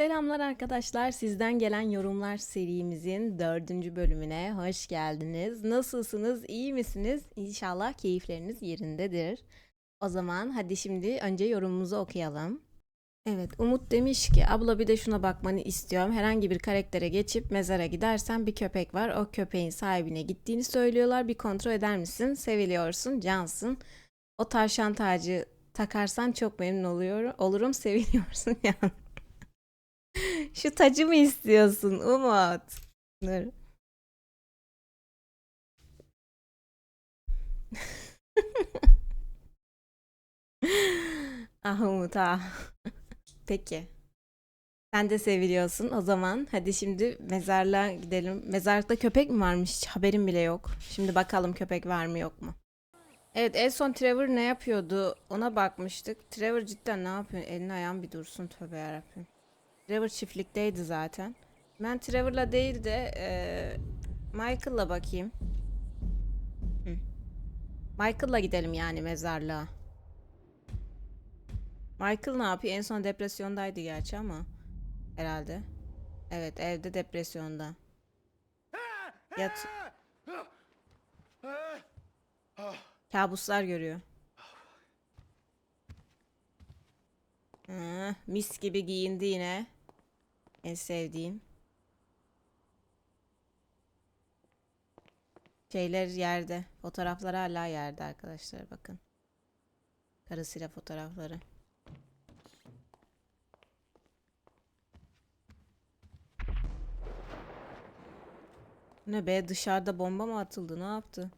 Selamlar arkadaşlar. Sizden gelen yorumlar serimizin dördüncü bölümüne hoş geldiniz. Nasılsınız? İyi misiniz? İnşallah keyifleriniz yerindedir. O zaman hadi şimdi önce yorumumuzu okuyalım. Evet, Umut demiş ki abla bir de şuna bakmanı istiyorum. Herhangi bir karaktere geçip mezara gidersen bir köpek var. O köpeğin sahibine gittiğini söylüyorlar. Bir kontrol eder misin? Seviliyorsun, cansın. O tavşan tacı takarsan çok memnun oluyorum. Olurum, seviliyorsun yani. Şu tacı mı istiyorsun Umut? Dur. ah Umut ah. Peki. Sen de seviliyorsun o zaman. Hadi şimdi mezarlığa gidelim. Mezarlıkta köpek mi varmış? Hiç haberim bile yok. Şimdi bakalım köpek var mı yok mu? Evet en son Trevor ne yapıyordu ona bakmıştık. Trevor cidden ne yapıyor? Elini ayağın bir dursun tövbe yarabbim. Trevor çiftlikteydi zaten. Ben Trevor'la değil de eee, Michael'la bakayım. Michael'la gidelim yani mezarlığa. Michael ne yapıyor? En son depresyondaydı gerçi ama. Herhalde. Evet evde depresyonda. Yat. Kabuslar görüyor. Hı, mis gibi giyindi yine. En sevdiğim. Şeyler yerde. Fotoğrafları hala yerde arkadaşlar bakın. Karısıyla fotoğrafları. Ne be dışarıda bomba mı atıldı ne yaptı?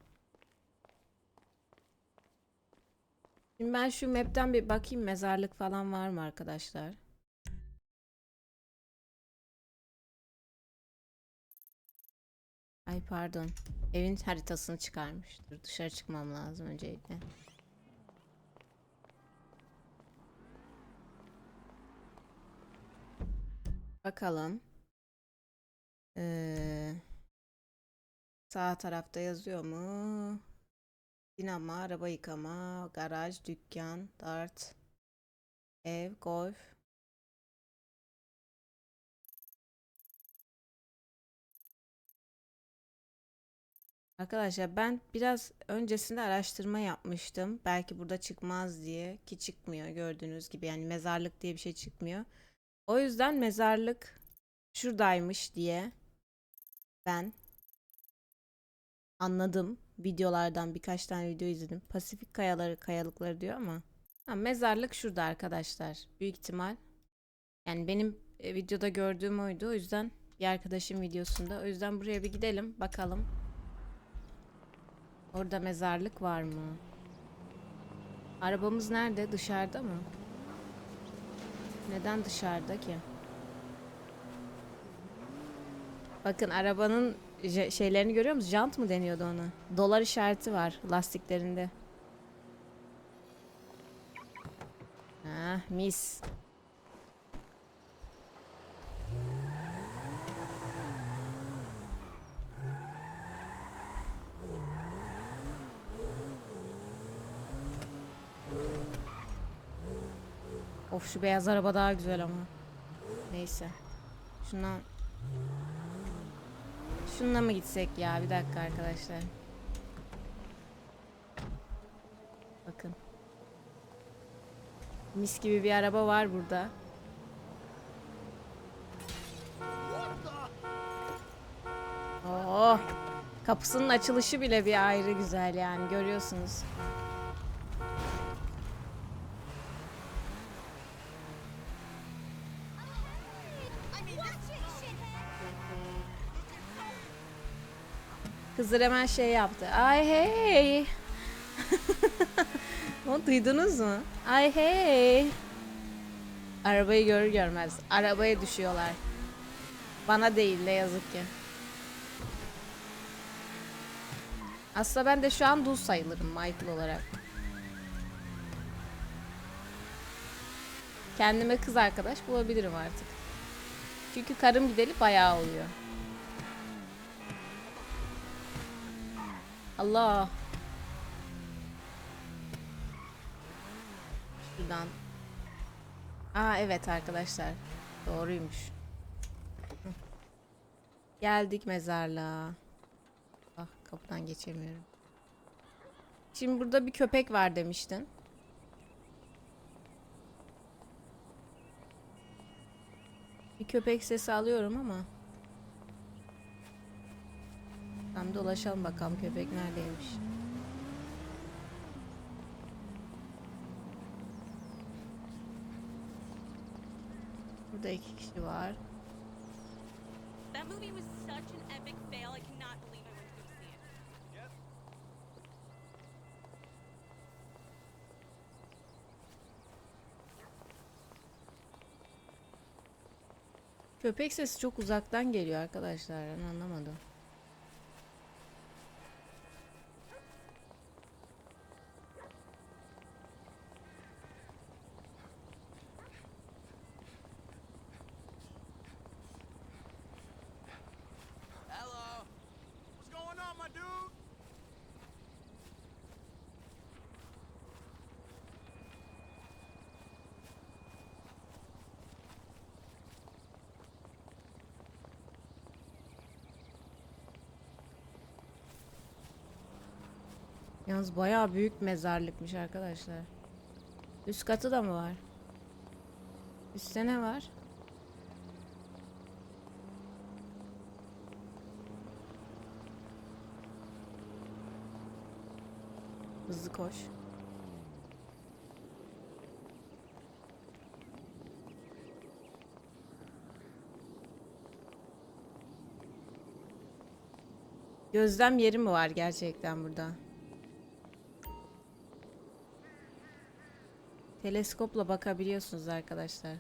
Şimdi ben şu map'ten bir bakayım mezarlık falan var mı arkadaşlar? Ay pardon. Evin haritasını çıkarmış. Dur dışarı çıkmam lazım öncelikle. Bakalım. Ee, sağ tarafta yazıyor mu? Dinamo, araba yıkama, garaj, dükkan, dart, ev, golf. Arkadaşlar ben biraz öncesinde araştırma yapmıştım. Belki burada çıkmaz diye ki çıkmıyor gördüğünüz gibi yani mezarlık diye bir şey çıkmıyor. O yüzden mezarlık şuradaymış diye ben anladım. Videolardan birkaç tane video izledim. Pasifik kayaları, kayalıkları diyor ama. Ha, mezarlık şurada arkadaşlar. Büyük ihtimal. Yani benim e, videoda gördüğüm oydu. O yüzden bir arkadaşım videosunda. O yüzden buraya bir gidelim. Bakalım. Orada mezarlık var mı? Arabamız nerede? Dışarıda mı? Neden dışarıda ki? Bakın arabanın şeylerini görüyor musunuz? Jant mı deniyordu ona? Dolar işareti var lastiklerinde. Ha, mis. Of şu beyaz araba daha güzel ama. Neyse. Şundan Şununla mı gitsek ya? Bir dakika arkadaşlar. Bakın. Mis gibi bir araba var burada. Oo. Kapısının açılışı bile bir ayrı güzel yani görüyorsunuz. Kızlar hemen şey yaptı. Ay hey. Onu duydunuz mu? Ay hey. Arabayı görür görmez. Arabaya düşüyorlar. Bana değil ne yazık ki. Aslında ben de şu an dul sayılırım Michael olarak. Kendime kız arkadaş bulabilirim artık. Çünkü karım gideli bayağı oluyor. Allah. Şuradan. Aa evet arkadaşlar. Doğruymuş. Geldik mezarlığa. Ah kapıdan geçemiyorum. Şimdi burada bir köpek var demiştin. Bir köpek sesi alıyorum ama. Tam dolaşalım bakalım köpek neredeymiş. Burada iki kişi var. That movie was Köpek sesi çok uzaktan geliyor arkadaşlar. Ben anlamadım. Yalnız bayağı büyük mezarlıkmış arkadaşlar. Üst katı da mı var? Üstte ne var? Hızlı koş. Gözlem yeri mi var gerçekten burada? Teleskopla bakabiliyorsunuz arkadaşlar.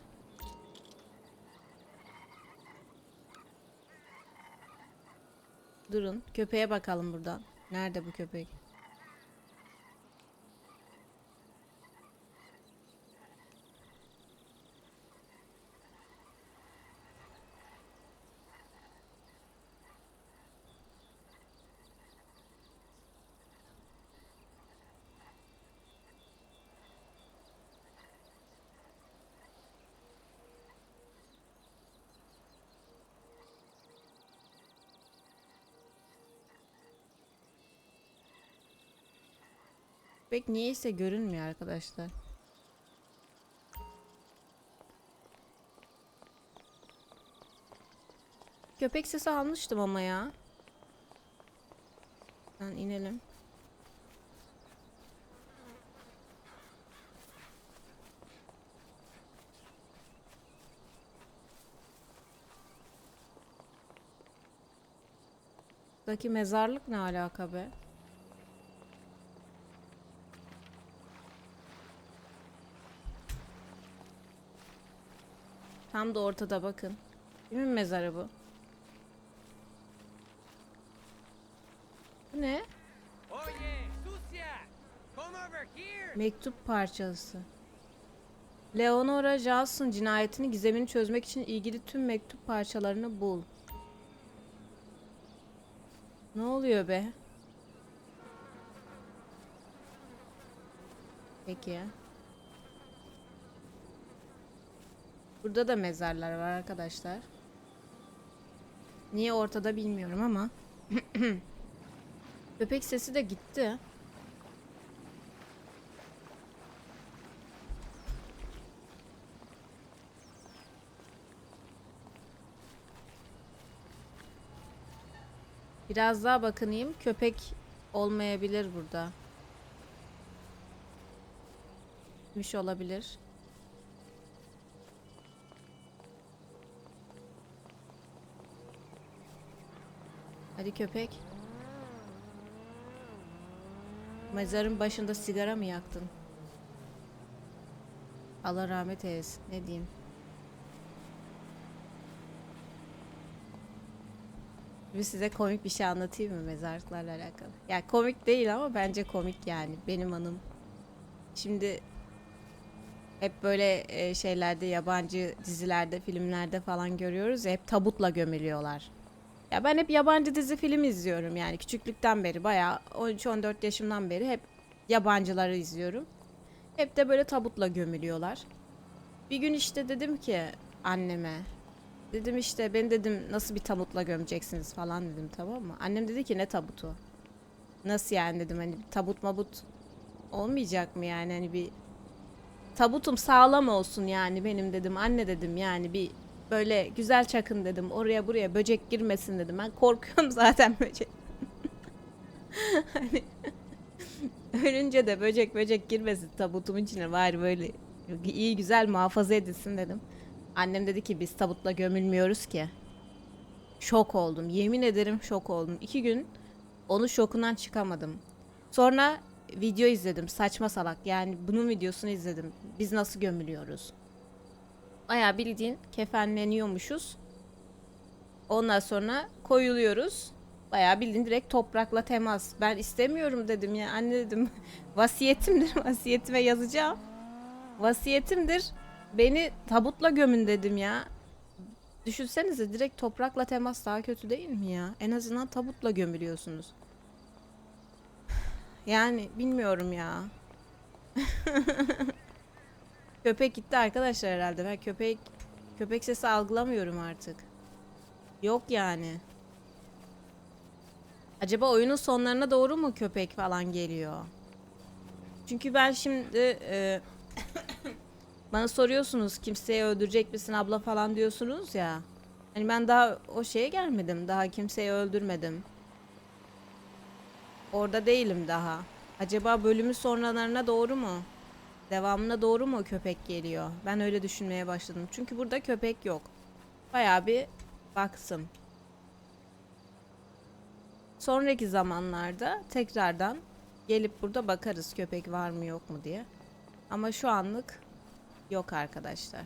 Durun, köpeğe bakalım buradan. Nerede bu köpek? Köpek niyeyse görünmüyor arkadaşlar. Köpek sesi almıştım ama ya. Ben inelim. Buradaki mezarlık ne alaka be? Tam da ortada bakın. Kimin mezarı bu? Bu ne? Mektup parçası. Leonora Johnson cinayetini gizemini çözmek için ilgili tüm mektup parçalarını bul. Ne oluyor be? Peki. Burada da mezarlar var arkadaşlar. Niye ortada bilmiyorum ama. Köpek sesi de gitti. Biraz daha bakınayım. Köpek olmayabilir burada. Miş olabilir. Hadi köpek. Mezarın başında sigara mı yaktın? Allah rahmet eylesin. Ne diyeyim? Bir size komik bir şey anlatayım mı mezarlıklarla alakalı? Ya komik değil ama bence komik yani. Benim anım. Şimdi hep böyle e, şeylerde yabancı dizilerde, filmlerde falan görüyoruz ya hep tabutla gömülüyorlar. Ya ben hep yabancı dizi film izliyorum yani küçüklükten beri bayağı 13-14 yaşımdan beri hep yabancıları izliyorum. Hep de böyle tabutla gömülüyorlar. Bir gün işte dedim ki anneme. Dedim işte ben dedim nasıl bir tabutla gömeceksiniz falan dedim tamam mı? Annem dedi ki ne tabutu? Nasıl yani dedim hani tabut mabut olmayacak mı yani hani bir tabutum sağlam olsun yani benim dedim anne dedim yani bir böyle güzel çakın dedim oraya buraya böcek girmesin dedim ben korkuyorum zaten böcek. hani ölünce de böcek böcek girmesin tabutumun içine var böyle iyi güzel muhafaza edilsin dedim. Annem dedi ki biz tabutla gömülmüyoruz ki. Şok oldum. Yemin ederim şok oldum. İki gün onu şokundan çıkamadım. Sonra video izledim. Saçma salak. Yani bunun videosunu izledim. Biz nasıl gömülüyoruz. Bayağı bildiğin kefenleniyormuşuz. Ondan sonra koyuluyoruz. Bayağı bildiğin direkt toprakla temas. Ben istemiyorum dedim ya. Anne dedim vasiyetimdir. Vasiyetime yazacağım. Vasiyetimdir. Beni tabutla gömün dedim ya. Düşünsenize direkt toprakla temas daha kötü değil mi ya? En azından tabutla gömülüyorsunuz. Yani bilmiyorum ya. köpek gitti arkadaşlar herhalde. Ben köpek köpek sesi algılamıyorum artık. Yok yani. Acaba oyunun sonlarına doğru mu köpek falan geliyor? Çünkü ben şimdi e, bana soruyorsunuz kimseyi öldürecek misin abla falan diyorsunuz ya. Hani ben daha o şeye gelmedim. Daha kimseyi öldürmedim. Orada değilim daha. Acaba bölümün sonralarına doğru mu? Devamına doğru mu köpek geliyor? Ben öyle düşünmeye başladım. Çünkü burada köpek yok. Bayağı bir baktım. Sonraki zamanlarda tekrardan gelip burada bakarız köpek var mı yok mu diye. Ama şu anlık yok arkadaşlar.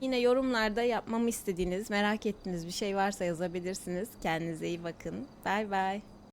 Yine yorumlarda yapmamı istediğiniz, merak ettiğiniz bir şey varsa yazabilirsiniz. Kendinize iyi bakın. Bay bay.